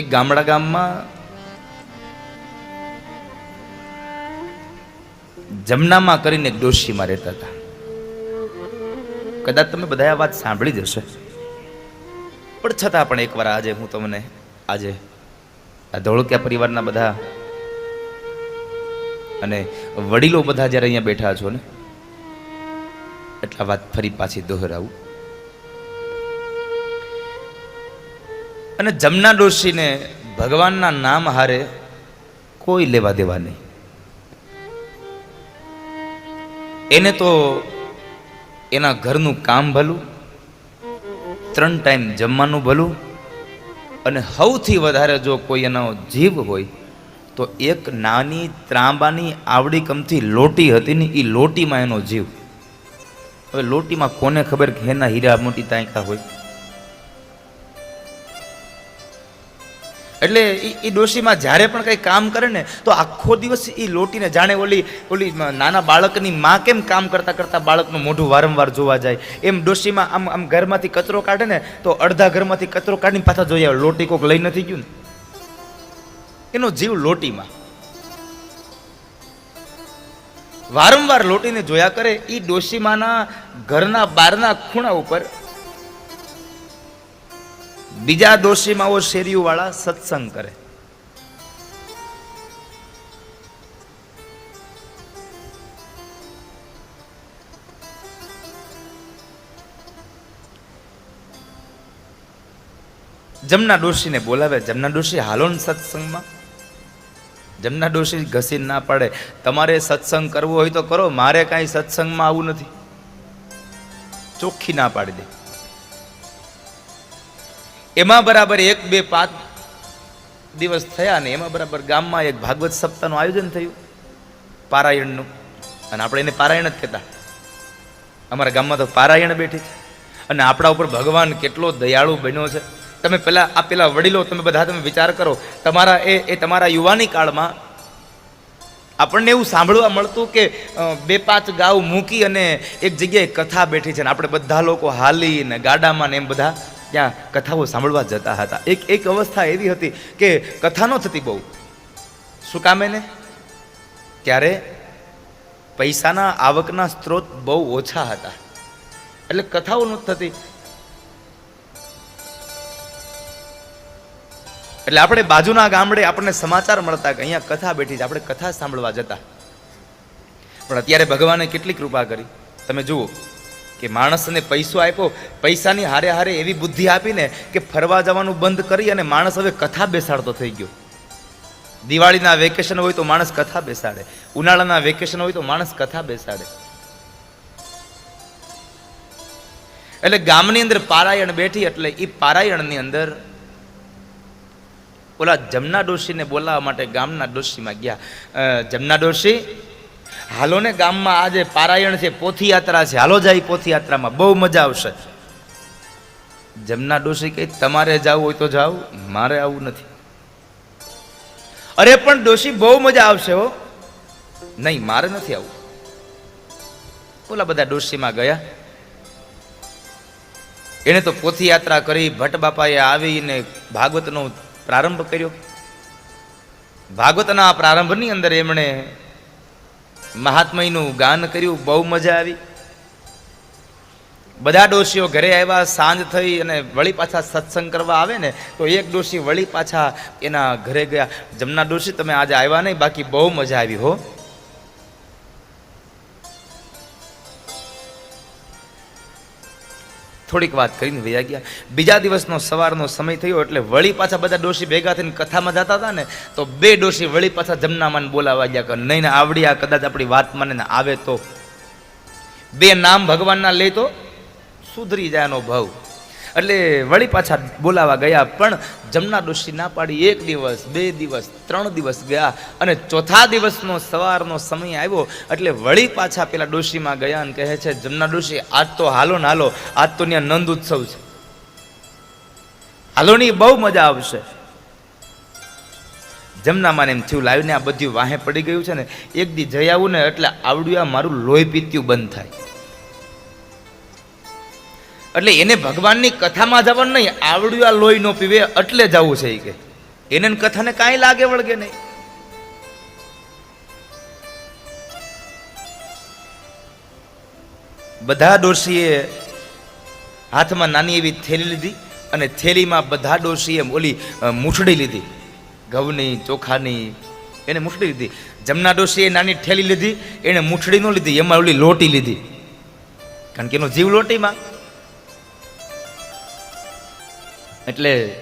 એક ગામડા ગામમાં જમનામાં કરીને એક ડોશીમાં રહેતા હતા. કદાચ તમે બધા આ વાત સાંભળી હશે. પણ છતાં પણ એકવાર આજે હું તમને આજે આ ધોળક્યા પરિવારના બધા અને વડીલો બધા જ્યારે અહીંયા બેઠા છો ને, એટલા વાત ફરી પાછી દોહરાવું. અને જમના ડોશીને ભગવાનના નામ હારે કોઈ લેવા દેવા નહીં. એને તો એના ઘરનું કામ ભલું, ત્રણ ટાઈમ જમવાનું ભલું, અને સૌથી વધારે જો કોઈ એનો જીવ હોય, તો એક નાની ત્રાંબાની આવડી કમથી લોટી હતી ને એ લોટીમાં એનો જીવ. હવે લોટીમાં કોને ખબર કે એના હીરા મોટી તાંકા હોય? એટલે એ ડોશીમાં જ્યારે પણ કંઈ કામ કરે ને, તો આખો દિવસ એ લોટીને જાણે ઓલી ઓલી નાના બાળકની માં કેમ કામ કરતા કરતા બાળકનું મોઢું વારંવાર જોવા જાય? એમ ડોશીમાં આમ આમ ઘરમાંથી કચરો કાઢે ને, તો અડધા ઘરમાંથી કચરો કાઢીને પાછા જોઈએ આવે લોટી કોક લઈ નથી ગયું ને. એનો જીવ લોટીમાં. વારંવાર લોટીને જોયા કરે એ ડોશીમાના ઘરના બારના ખૂણા ઉપર બીજા દોષીમાઓ શેરિયું વાળા સત્સંગ કરે. જમના ડોશીને બોલાવે, જમના ડોશી હાલો ને સત્સંગમાં, જમના ડોશી ઘસીને ના પાડે, તમારે સત્સંગ કરવો હોય તો કરો, મારે કાંઈ સત્સંગમાં આવું નથી. ચોખ્ખી ના પાડી દે. એમાં બરાબર એક, બે, પાંચ દિવસ થયા ને એમાં બરાબર ગામમાં એક ભાગવત સપ્તાહનું આયોજન થયું, પારાયણનું. અને આપણે એને પારાયણ જ કહેતા. અમારા ગામમાં તો પારાયણ બેઠી છે. અને આપણા ઉપર ભગવાન કેટલો દયાળુ બન્યો છે. તમે પેલા, આ પેલા વડીલો, તમે બધા તમે વિચાર કરો, તમારા એ એ તમારા યુવાની કાળમાં આપણને એવું સાંભળવા મળતું કે બે, પાંચ ગાઉ મૂકી અને એક જગ્યાએ કથા બેઠી છે. ને આપણે બધા લોકો હાલી ને ગાડામાં ને એમ બધા ત્યાં કથાઓ સાંભળવા જતા હતા. એક એક અવસ્થા એવી હતી કે કથા ન થતી બહુ. શું કામે ને ત્યારે પૈસાના આવકના સ્ત્રોત બહુ ઓછા હતા. એટલે કથાઓ નહોતી થતી. એટલે આપણે બાજુના ગામડે આપણને સમાચાર મળતા કે અહીંયા કથા બેઠી છે, આપણે કથા સાંભળવા જતા. પણ અત્યારે ભગવાને કેટલી કૃપા કરી. તમે જુઓ. કે માણસને પૈસો આપ્યો, પૈસાની હારે હારે એવી બુદ્ધિ આપીને કે ફરવા જવાનું બંધ કરી અને માણસ હવે કથા બેસાડતો થઈ ગયો. દિવાળીના વેકેશન હોય તો માણસ કથા બેસાડે. ઉનાળાના વેકેશન હોય તો માણસ કથા બેસાડે. એટલે ગામની અંદર પારાયણ બેઠી એટલે એ પારાયણની અંદર ઓલા જમના ડોશીને બોલાવવા માટે ગામના ડોશીમાં ગયા. જમના ડોશી હાલો ને ગામમાં આજે પારાયણ છે, પોથીયાત્રા છે. હાલો જાય પોથીયાત્રામાં, બહુ મજા આવશે. જમના ડોશી કહે, તમારે જવું હોય તો જાઓ, મારે આવું નથી. અરે પણ ડોશી બહુ મજા આવશે હો. નહીં, મારે નથી આવું. ઓલા બધા ડોશીમાં ગયા. એને તો પોથી યાત્રા કરી ભટ્ટ બાપાએ આવીને ભાગવતનો પ્રારંભ કર્યો. ભાગવતના પ્રારંભની અંદર એમણે મહાત્મયનું ગાન કર્યું, બહુ મજા આવી. બધા ડોશીઓ ઘરે આવ્યા, સાંજ થઈ અને વળી પાછા સત્સંગ કરવા આવે ને, તો એક ડોશી વળી પાછા એના ઘરે ગયા. જમના ડોશી, તમે આજે આવ્યા નહીં, બાકી બહુ મજા આવી હો. થોડીક વાત કરીને વૈયા ગયા. બીજા દિવસનો સવારનો સમય થયો એટલે વળી પાછા બધા ડોશી ભેગા થઈને કથામાં જતા હતા ને, તો બે ડોશી વળી પાછા જમનામાં બોલાવા ગયા કે નહીં ને આવડી આ કદાચ આપણી વાત માને આવે તો. બે નામ ભગવાનના લે તો સુધરી જાય એનો ભાવ. એટલે વળી પાછા બોલાવા ગયા, પણ જમના ડોશી ના પાડી એક દિવસ, બે દિવસ, ત્રણ દિવસ ગયા અને ચોથા દિવસનો સવારનો સમય આવ્યો. એટલે વળી પાછા પેલા ડોશીમાં ગયા અને કહે છે, જમના ડોશી, આજ તો હાલો ને હાલો, આજ તો ત્યાં નંદ ઉત્સવ છે. હાલોની બહુ મજા આવશે. જમના માને એમ થયું, લાવીને આ બધું વાહે પડી ગયું છે ને, એક દી જઈ આવું ને એટલે આવડ્યું આ મારું લોહી પીત્યું બંધ થાય. એટલે એને ભગવાનની કથામાં જવાનું નહીં, આવડ્યું આ લોહી નો પીવે એટલે જવું છે કે. એને કથાને કાંઈ લાગે વળગે નહીં. બધા ડોશીએ હાથમાં નાની એવી થેલી લીધી અને થેલીમાં બધા ડોશીએ ઓલી મૂછડી લીધી. ઘઉંની, ચોખાની, એને મૂછડી લીધી. જમના ડોશીએ નાની થેલી લીધી, એને મૂછડી ન લીધી, એમાં ઓલી લોટી લીધી. કારણ કે એનો જીવ લોટીમાં. એટલે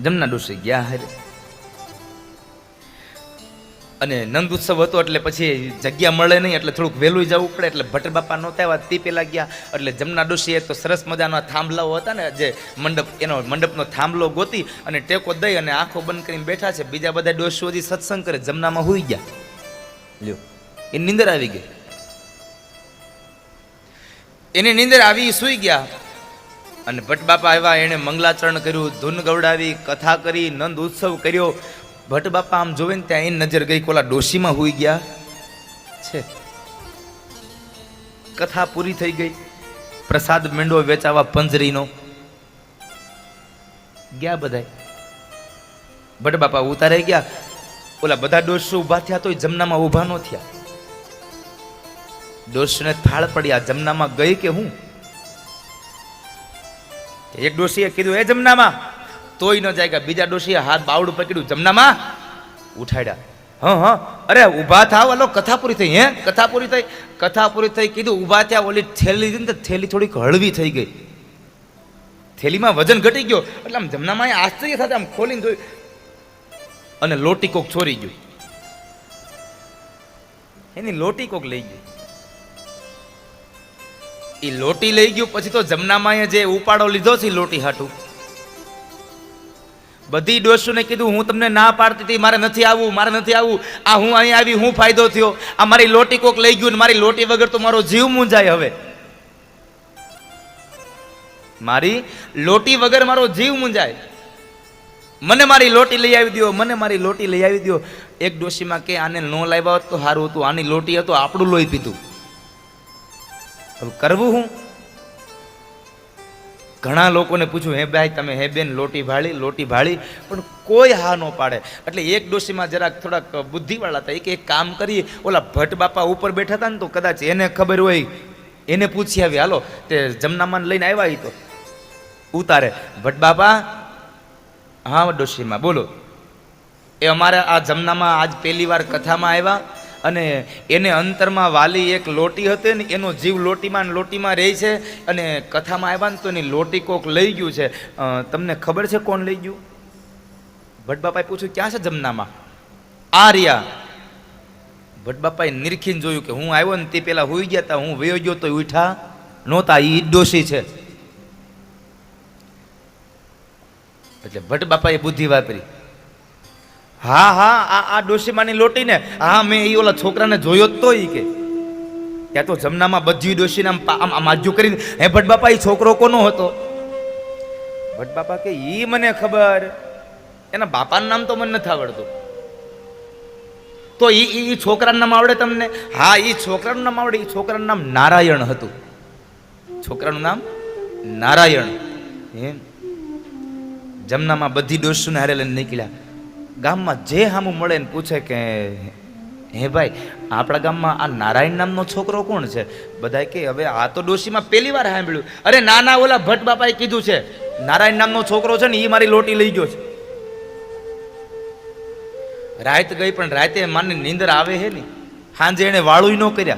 જમના ડોસી ગયા હારે. અને નંદ ઉત્સવ હતો એટલે પછી જગ્યા મળે નહીં, એટલે થોડુંક વહેલું જવું પડે, એટલે ભટ્ટ બાપા નહોતા આવ્યા, તે પેલા ગયા. એટલે જમના ડોશીએ તો સરસ મજાના થાંભલાઓ હતા ને, જે મંડપ, એનો મંડપનો થાંભલો ગોતી અને ટેકો દઈ અને આંખો બંધ કરીને બેઠા છે. બીજા બધા ડોશીઓ હજી સત્સંગ કરે, જમનામાં હુઈ ગયા. લ્યો એ નીંદર આવી ગઈ. એની નીંદર આવી, સૂઈ ગયા. અને ભટ્ટ બાપા આવ્યા એણે મંગલાચરણ કર્યું, ધૂન ગવડાવી, કથા કરી, નંદ ઉત્સવ કર્યો. ભટ્ટ બાપા આમ જોવે ને ત્યાં એની નજર ગઈ, કોલા ડોશીમાં હોઈ ગયા. છે. કથા પૂરી થઈ ગઈ. પ્રસાદ મેંડો વેચાવા પંજરીનો. ગયા બધા ભટ્ટ બાપા ઉતારે ગયા. ઓલા બધા ડોશો ઊભા થયા તોય જમનામાં ઊભા ન થયા. ડોશીને થાળ પડ્યા જમનામાં ગઈ કે હું? એક ડોશીએ કીધું એ જમનામાં. તોય ન જાય બીજા ડોશીએ હાથ બાવડું પકડ્યું, જમનામાં? ઉઠાડ્યા. હા હા. અરે, ઊભા થાવ. અલો કથા પૂરી થઈ, હે? કથા પૂરી થઈ. કથા પૂરી થઈ. કીધું, ઊભા થયા, ઓલી થેલી લીધી ને થેલી થોડીક હળવી થઈ ગઈ. થેલીમાં વજન ઘટી ગયો. એટલે આમ જમનામાં આશ્ચર્ય સાથે આમ ખોલીને જોયું. અને લોટી કોક છોરી ગયું. એની લોટી કોક લઈ ગઈ. એ લોટી લઈ ગયું, પછી તો જમનામાં જે ઉપાડો લીધો છે લોટી હાટું. બધી ડોસુને કીધું, હું તમને ના પાડતી હતી, મારે નથી આવવું, મારે નથી આવવું. આ હું અહીં આવી, હું ફાયદો થયો. આ મારી લોટી કોક લઈ ગયું મારી લોટી વગર તો મારો જીવ મૂંઝાય હવે. મારી લોટી વગર મારો જીવ મૂંઝાય. મને મારી લોટી લઈ આવી દો મને મારી લોટી લઈ આવી દો એક ડોશીમાં કે, આને ન લાવ્યા હોત તો સારું હતું, આની લોટી હતો, આપણું લોહી પીધું. હવે કરવું હું? ઘણા લોકોને પૂછ્યું હે ભાઈ, તમે હે બેન, લોટી ભાળી લોટી ભાળી. પણ કોઈ હા ન પાડે. એટલે એક ડોશીમાં જરાક થોડાક બુદ્ધિવાળા હતા. એક એક કામ કરીએ. ઓલા ભટ્ટ બાપા ઉપર બેઠા હતા ને તો કદાચ એને ખબર હોય. એને પૂછી આવી, હાલો, તે જમનામાં લઈને આવ્યા એ તો. ઉતારે. ભટ્ટ બાપા, હા ડોશીમાં, બોલો. એ અમારે આ જમનામાં આજ પહેલી વાર કથામાં આવ્યા. અને એને અંતરમાં વાલી એક લોટી હતી ને એનો જીવ લોટીમાં ને લોટીમાં રહે છે અને કથામાં આવ્યા ને તો એની લોટી કોક લઈ ગયું છે. તમને ખબર છે કોણ લઈ ગયું? ભટ્ટ પૂછ્યું, ક્યાં છે જમનામાં? આ રહ્યા. ભટ્ટ બાપાએ નિરખીને જોયું કે, હું આવ્યો ને તે પેલા હોઈ ગયા હતા હું વયો ગયો તો ઉઠા નહોતા એ ડોશી છે. એટલે ભટ્ટ બાપાએ બુદ્ધિ વાપરી. હા હા, આ આ ડોશીમાની લોટીને. હા, મેં એ ઓલા છોકરાને જોયો જ તો ઈ કે. ત્યાં તો જમનામાં બધી ડોશીને આમ આમ આજુ કરીને હે ભટ બાપા એ છોકરો કોનો હતો? ભટબાપા બાપા કે એ મને ખબર. એના બાપાનું નામ તો મને નથી આવડતું. તો એ એ છોકરાનું નામ આવડે તમને? હા એ છોકરાનું નામ આવડે. એ છોકરાનું નામ નારાયણ હતું. છોકરાનું નામ નારાયણ. એમ. જમનામાં બધી ડોશીને હારે લઈને નીકળ્યા. ગામમાં જે સામું મળે ને પૂછે કે, હે ભાઈ, આપણા ગામમાં આ નારાયણ નામનો છોકરો કોણ છે? બધા કે, હવે આ તો ડોશીમાં પહેલી વાર સાંભળ્યું. અરે નાના ઓલા ભટ્ટ બાપાએ કીધું છે, નારાયણ નામનો છોકરો છે ને એ મારી લોટી લઈ ગયો છે. રાત ગઈ પણ રાતે માને નીંદર આવે હે ને, સાંજે એને વાળું ન કર્યા.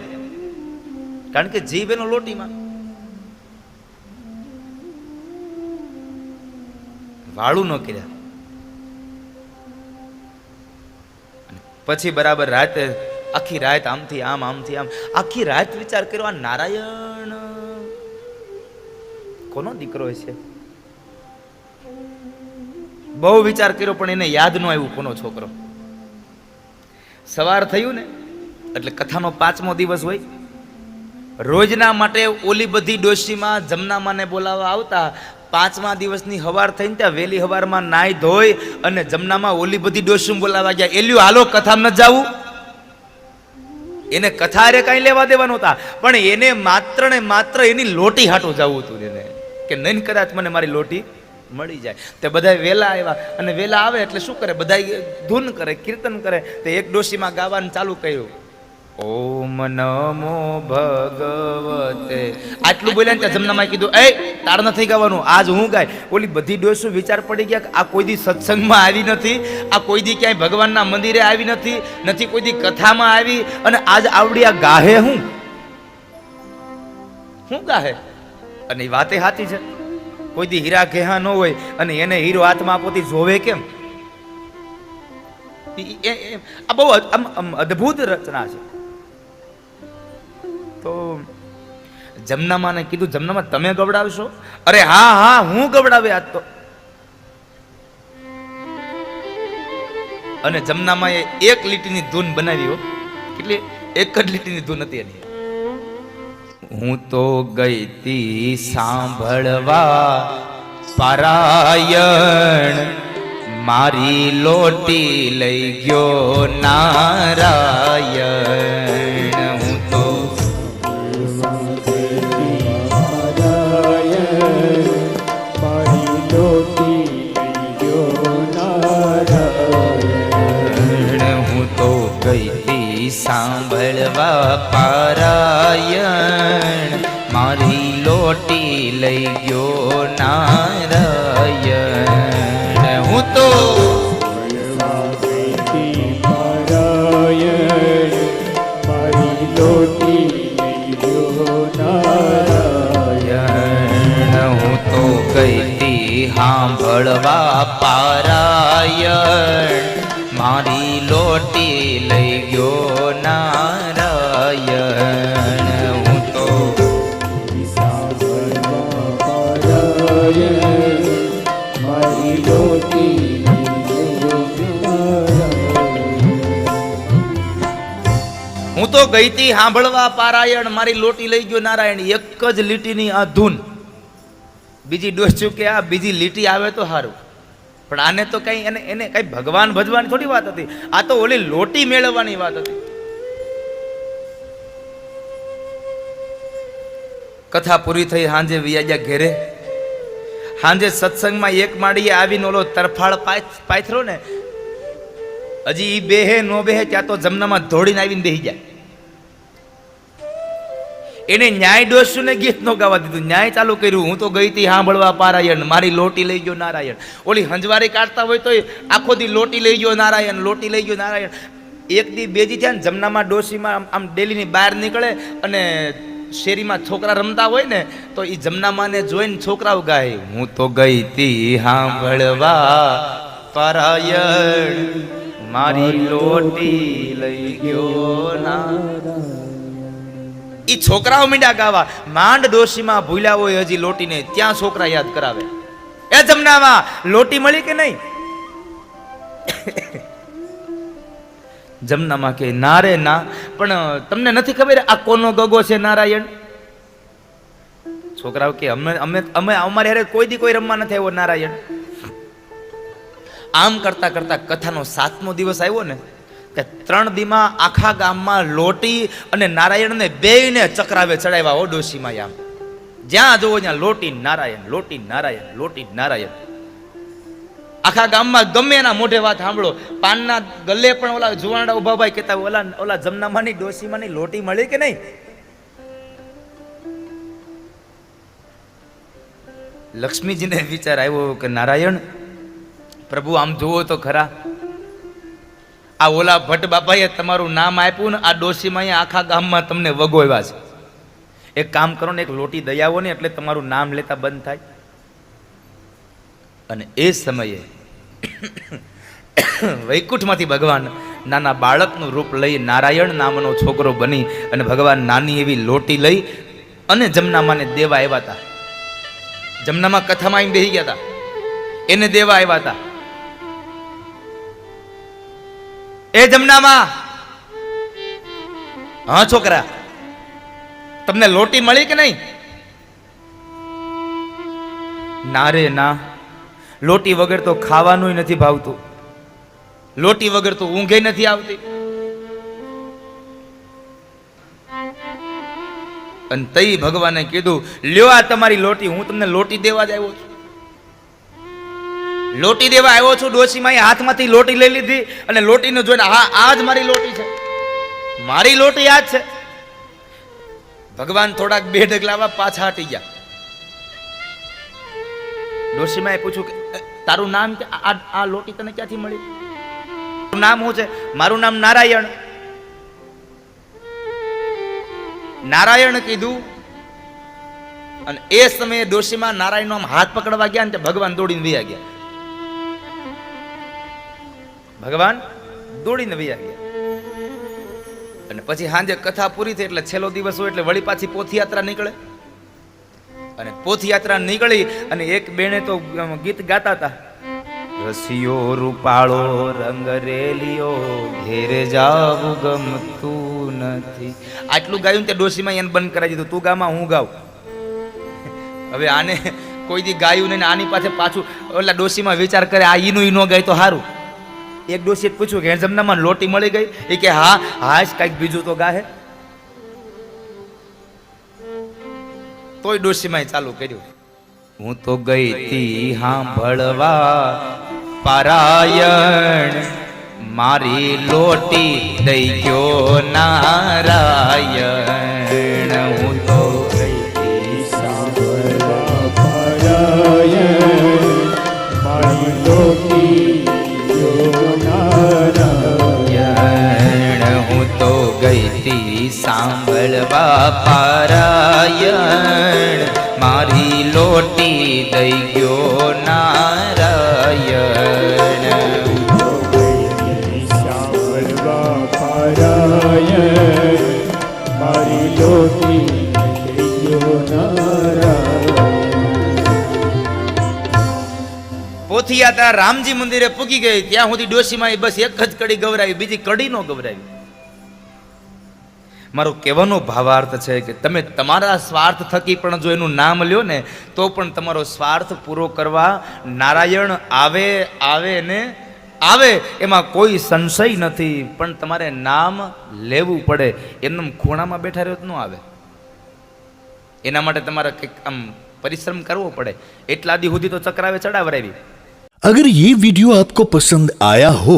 કારણ કે જીભ એનો લોટીમાં. વાળું ન કર્યા. પછી બરાબર રાતે, આખી રાત આમથી આમ આમથી આમ. આખી રાત વિચાર કર્યો, આ નારાયણ, કોનો દીકરો છે બહુ વિચાર કર્યો, પણ એને યાદ ન આવ્યું કોનો છોકરો. સવાર થયું ને, એટલે કથાનો પાંચમો દિવસ હોય. રોજના માટે ઓલી બધી ડોશીમાં જમનામાને બોલાવવા આવતા પાંચમા દિવસની હવાર થઈને ત્યાં વહેલી હવારમાં નાહી ધોઈ અને જમનામાં ઓલી બધી ડોશી બોલાવા ગયા. એલ્યું, હાલો, કથામાં ન જાવું એને કથા રે કાંઈ લેવા દેવાનું હતા. પણ એને માત્ર ને માત્ર એની લોટી હાટું જવું હતું એને. કે નહીં કદાચ મને મારી લોટી મળી જાય. તે બધા વેલા આવ્યા અને વેલા આવે એટલે શું કરે? બધા ધૂન કરે, કીર્તન કરે. તે એક ડોશીમાં ગાવાનું ચાલુ કર્યું. ઓમ નમો ભગવતે. આટલું બોલ્યા ને ત્યાં જમનામાં કીધું, એ, તાર નથી ગાવાનું, આજ હું ગાય. ઓલી બધી ડોસો વિચાર પડી ગયા કે આ કોઈ દી સત્સંગમાં આવી નથી, આ કોઈ દી ક્યાંય ભગવાનના મંદિરે આવી નથી નથી કોઈ દી કથામાં આવી, અને આજ આવડી આ ગાહે હું? શું ગાહે? અને એ વાતે સાચી છે. કોઈ દી હીરા ઘેહા ન હોય, અને એને હીરો હાથમાં આપોથી જોવે કેમ? આ બહુ અદ્ભુત રચના છે. જમનામાને કીધું, જમનામાં તમે ગવડાવશો? અરે હા હા, હું ગવડાવે આજ તો. અને જમનામાં એ એક લીટીની ધૂન બનાવી હો. કેટલી? એક જ લીટીની ધૂન હતી એની. હું તો ગઈ તી સાંભળવા પારાયણ. મારી લોટી લઈ ગયો નારાયણ. સાંભળવા પારાયણ. મારી લોટી લઈ ગયો નારાયણ. હું તો ગઈ તી સાંભળવા પારાયણ. મારી લોટી લઈ ગયો હું તો ગઈ તી સાંભળવા પારાયણ મારી લોટી લઈ ગયો નારાયણ, એક જ લીટીની આ ધૂન. બીજી ડોસ કે આ બીજી લીટી આવે તો સારું પણ આને તો કંઈ એને એને કંઈ ભગવાન ભજવાની થોડી વાત હતી. આ તો ઓલી લોટી મેળવવાની વાત હતી. કથા પૂરી થઈ, સાંજે વિયાજા ઘેરે. સાંજે સત્સંગમાં એક માળીએ આવીને ઓલો તરફાળ પાથ- પાથરો ને હજી બે બેહે, નો બેહે, ત્યાં તો જમનામાં ધોડીને આવીને બેહી જાય એને ન્યાય ડોસુને ગીત નો ગાવા દીધું. ન્યાય ચાલુ કર્યું. હું તો ગઈ તી સાંભળવા પારાયણ. મારી લોટી લઈ ગયો નારાયણ. ઓલી હંજવારી કાઢતા હોય તોય આખો દી લોટી લઈ ગયો નારાયણ, લોટી લઈ ગયો નારાયણ. એક દી બેજી થયા ને જમનામાં, ડોસીમાં આમ- આમ ડેલીની બહાર નીકળે અને શેરીમાં છોકરા રમતા હોય ને, તો એ જમનામાને જોઈને છોકરાઓ ગાય, હું તો ગઈ તી સાંભળવા પારાયણ. મારી લોટી લઈ ગયો ના ઈ છોકરાઓ મીંડા ગાવા, માંડ ડોશીમાં ભૂલ્યા હોય હજી લોટીને ત્યાં છોકરા યાદ કરાવે. એ જમનામાં, લોટી મળી કે નહીં? જમનામાં કે, ના રે, ના. પણ તમને નથી ખબર આ કોનો ગગો છે નારાયણ? છોકરાઓ કે, અમે અમે અમે, અમારે હારે કોઈ દી કોઈ રમવા નથી આવ્યો નારાયણ. આમ કરતા કરતા કથાનો સાતમો દિવસ આવ્યો ને કે ત્રણ દીમાં આખા ગામમાં લોટી અને નારાયણને બેયને ચક્રાવે ચડાવ્યા હો ડોશીમાં આમ જ્યાં જોવો ત્યાં લોટી નારાયણ લોટી નારાયણ લોટી નારાયણ. આખા ગામમાં ગમે એના મોઢે વાત સાંભળો. પાનના ગલ્લે પણ ઓલા જુવાનડા ઊભા ભાઈ કહેતા ઓલા ઓલા જમનામાંની ડોશીમાંની લોટી મળી કે નહીં? લક્ષ્મીજીને વિચાર આવ્યો કે નારાયણ, પ્રભુ, આમ જુઓ તો ખરા આ ઓલા ભટ્ટ બાપાએ તમારું નામ આપ્યું ને આ ડોશીમાં અહીંયા આખા ગામમાં તમને વગોવ્યા છે. એક કામ કરો ને, એક લોટી દઈ ને, એટલે તમારું નામ લેતા બંધ થાય. અને એ સમયે વૈકુંઠમાંથી ભગવાન નાના બાળકનું રૂપ લઈ નારાયણ નામનો છોકરો બની અને ભગવાન નાની એવી લોટી લઈ અને જમનામાને દેવા આવ્યા હતા. જમનામાં કથામાં બેસી ગયા હતા. એને દેવા આવ્યા હતા. એ જમનામાં. હા, છોકરા. તમને લોટી મળી કે નહીં? ના રે, ના. લોટી વગર તો ખાવાનું નથી ભાવતું. લોટી વગર તો ઊંઘે નથી આવતી. અને તઈ ભગવાને કીધું, લ્યો આ તમારી લોટી, હું તમને લોટી દેવા જ આવ્યો છું. લોટી દેવા આવ્યો છું ડોશીમાં હાથમાંથી લોટી લઈ લીધી અને લોટીને જોઈને, હા, આ જ મારી લોટી છે. મારી લોટી આ જ છે. ભગવાન થોડાક બે ડગલાવા પાછા હટી ગયા. ડોશીમાએ પૂછ્યું કે તારું નામ આ આ લોટી તને ક્યાંથી મળી? નામ શું છે? મારું નામ નારાયણ. નારાયણ કીધું અને એ સમયે ડોશીમાં નારાયણનો આમ હાથ પકડવા ગયા ને ભગવાન દોડીને વૈયા ગયા. ભગવાન દોડીને વૈયા ગયા. અને પછી સાંજે કથા પૂરી થઈ એટલે છેલ્લો દિવસ હોય એટલે વળી પાછી પોથયાત્રા નીકળે. અને પોથયાત્રા નીકળી અને એક બેને તો ગીત ગાતા હતા. રસિયો રૂપાળો, રંગ રેલિયો ઘેરે જાવું ગમતું નથી. આટલું ગાયું તે ડોશીમાં એને બંધ કરાવી દીધું. તું ગામાં, હું ગાઉં. હવે આને કોઈ દી ગાયું નહીં આની પાસે પાછું ઓલા ડોશીમાં વિચાર કરે, આ ઈનું ઈ નો ગાય તો સારું એક ડોશીએ પૂછ્યું કે જમનામાં લોટી મળી ગઈ? એ કે, હા હાશ કાંઈક બીજું તો ગાહે. તોય ડોશીમાં ચાલુ કર્યું. હું તો ગઈ તી સાંભળવા પારાયણ. મારી લોટી દઈ ગયો નારાયણ. હું તો ગઈ તી સાંભળવા પારાયણ. મારી લોટી પારાયણ મારી લોટી દઈ ગયો નારાયણ. સાંભળવા મારી લોટી રામજી મંદિરે પૂકી ગઈ, ત્યાં સુધી ડોશીમાં બસ એક જ કડી ગવરાવી, બીજી કડી નો ગવરાવી. મારો કહેવાનો ભાવાર્થ છે કે તમે તમારા સ્વાર્થ થકી પણ જો એનું નામ લ્યો ને તો પણ તમારો સ્વાર્થ પૂરો કરવા નારાયણ આવે આવે ને આવે એમાં કોઈ સંશય નથી પણ તમારે નામ લેવું પડે એમનેમ ખૂણામાં બેઠા રહ્યો તો ન આવે એના માટે તમારે કંઈક આમ પરિશ્રમ કરવો પડે એટલા દી સુધી તો ચક્રાવે ચડાવરાવી अगर ये वीडियो आपको पसंद आया हो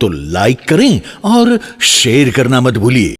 तो लाइक करें और शेयर करना मत भूलिए